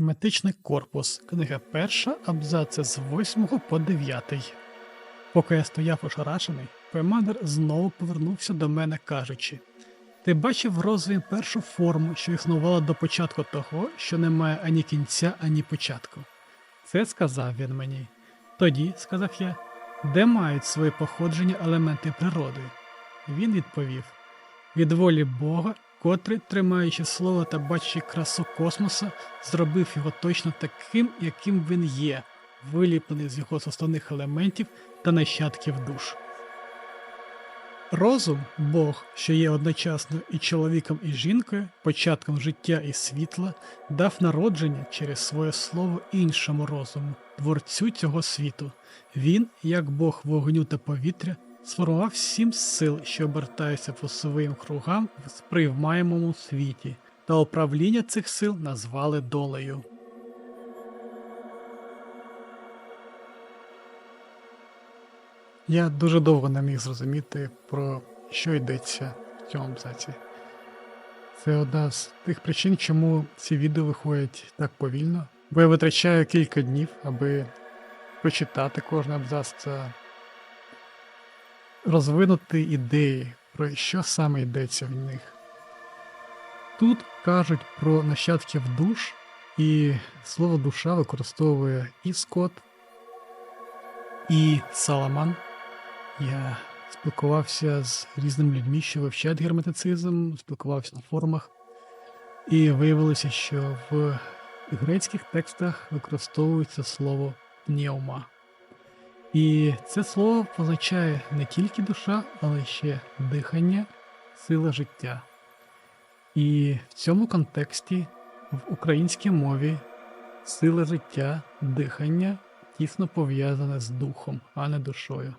Герметичний корпус. Книга перша, абзаци з 8 по 9. Поки я стояв ошарашений, Пемадер знову повернувся до мене, кажучи: Ти бачив в першу форму, що існувала до початку того, що не має ані кінця, ані початку. Це сказав він мені. Тоді, сказав я, де мають своє походження елементи природи? Він відповів: від волі Бога, котрий, тримаючи слово та бачачи красу космоса, зробив його точно таким, яким він є, виліплений з його составних елементів та нащадків душ. Розум, Бог, що є одночасно і чоловіком, і жінкою, початком життя і світла, дав народження через своє слово іншому розуму, творцю цього світу. Він, як Бог вогню та повітря, сформував сім сил, що обертаються по своїм кругам в сприймаємому світі, та управління цих сил назвали долею. Я дуже довго не міг зрозуміти, про що йдеться в цьому абзаці. Це одна з тих причин, чому ці відео виходять так повільно. Бо я витрачаю кілька днів, аби прочитати кожен абзац та розвинути ідеї, про що саме йдеться в них. Тут кажуть про нащадків душ, і слово душа використовує і Скотт, і Саламан. Я спілкувався з різними людьми, що вивчають герметицизм, спілкувався на форумах, і виявилося, що в грецьких текстах використовується слово пневма. І це слово позначає не тільки душа, але ще дихання, сила життя. І в цьому контексті в українській мові сила життя, дихання тісно пов'язане з духом, а не душою.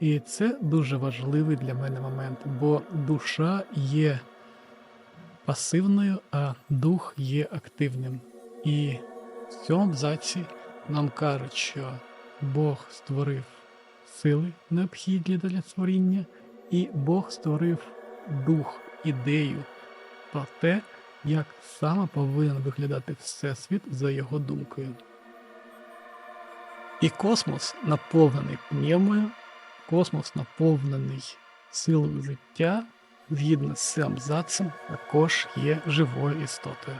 І це дуже важливий для мене момент, бо душа є пасивною, а дух є активним. І в цьому абзаці нам кажуть, що Бог створив сили необхідні для створіння, і Бог створив дух, ідею про те, як саме повинен виглядати Всесвіт за його думкою. І космос наповнений пневмою, космос наповнений силою життя, згідно з цим абзацем, також є живою істотою.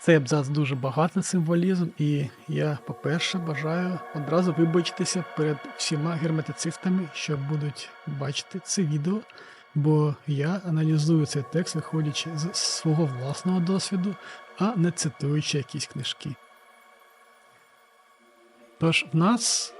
Цей абзац дуже багатий символізм, і я, по-перше, бажаю одразу вибачитися перед всіма герметицистами, що будуть бачити це відео, бо я аналізую цей текст, виходячи з свого власного досвіду, а не цитуючи якісь книжки. Тож в нас,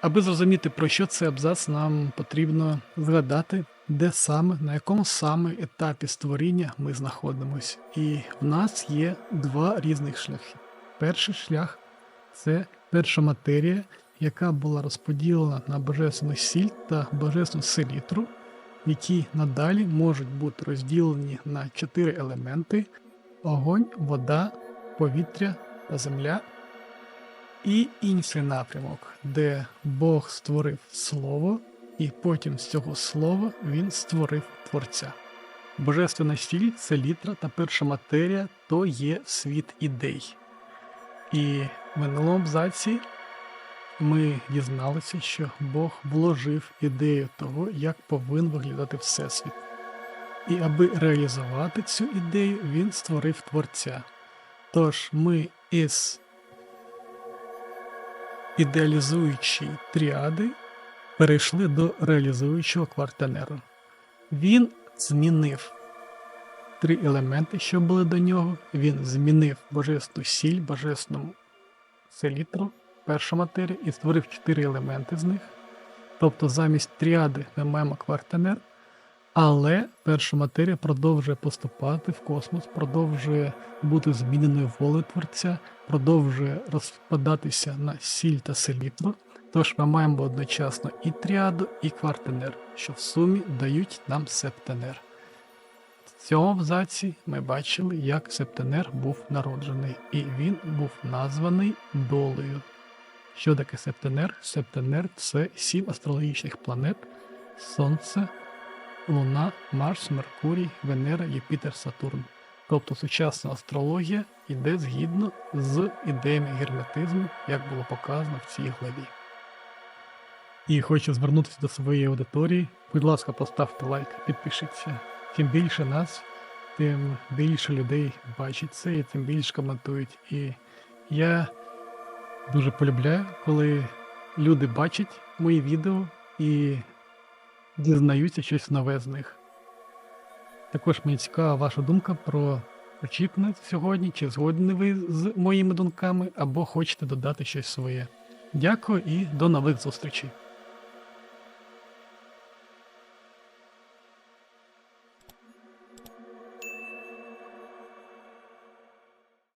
аби зрозуміти, про що цей абзац, нам потрібно згадати, де саме, на якому саме етапі створіння ми знаходимося. І в нас є два різних шляхи. Перший шлях це перша матерія, яка була розподілена на божественну сіль та божественну селітру, які надалі можуть бути розділені на чотири елементи: огонь, вода, повітря та земля. І інший напрямок, де Бог створив Слово, і потім з цього слова він створив Творця. Божественна сіль, це літра та перша матерія то є світ ідей. І в минулому абзаці ми дізналися, що Бог вложив ідею того, як повинен виглядати Всесвіт. І аби реалізувати цю ідею, він створив Творця. Тож ми із ідеалізуючої тріади перейшли до реалізуючого квартенеру. Він змінив три елементи, що були до нього. Він змінив божественну сіль, божественну селітру, першу матерію, і створив чотири елементи з них. Тобто замість тріади ми маємо квартенер, але перша матерія продовжує поступати в космос, продовжує бути зміненою волею творця, продовжує розпадатися на сіль та селітру. Тож ми маємо одночасно і тріаду, і квартенер, що в сумі дають нам септенер. В цьому абзаці ми бачили, як септенер був народжений, і він був названий долею. Що таке септенер? Септенер це сім астрологічних планет: Сонце, Луна, Марс, Меркурій, Венера, Юпітер, Сатурн. Тобто сучасна астрологія йде згідно з ідеями герметизму, як було показано в цій главі. І хочу звернутися до своєї аудиторії. Будь ласка, поставте лайк, підпишіться. Чим більше нас, тим більше людей бачить це і тим більше коментують. І я дуже полюбляю, коли люди бачать мої відео і дізнаються щось нове з них. Також мені цікава ваша думка про очіпнець сьогодні, чи згодні ви з моїми думками, або хочете додати щось своє. Дякую і до нових зустрічей.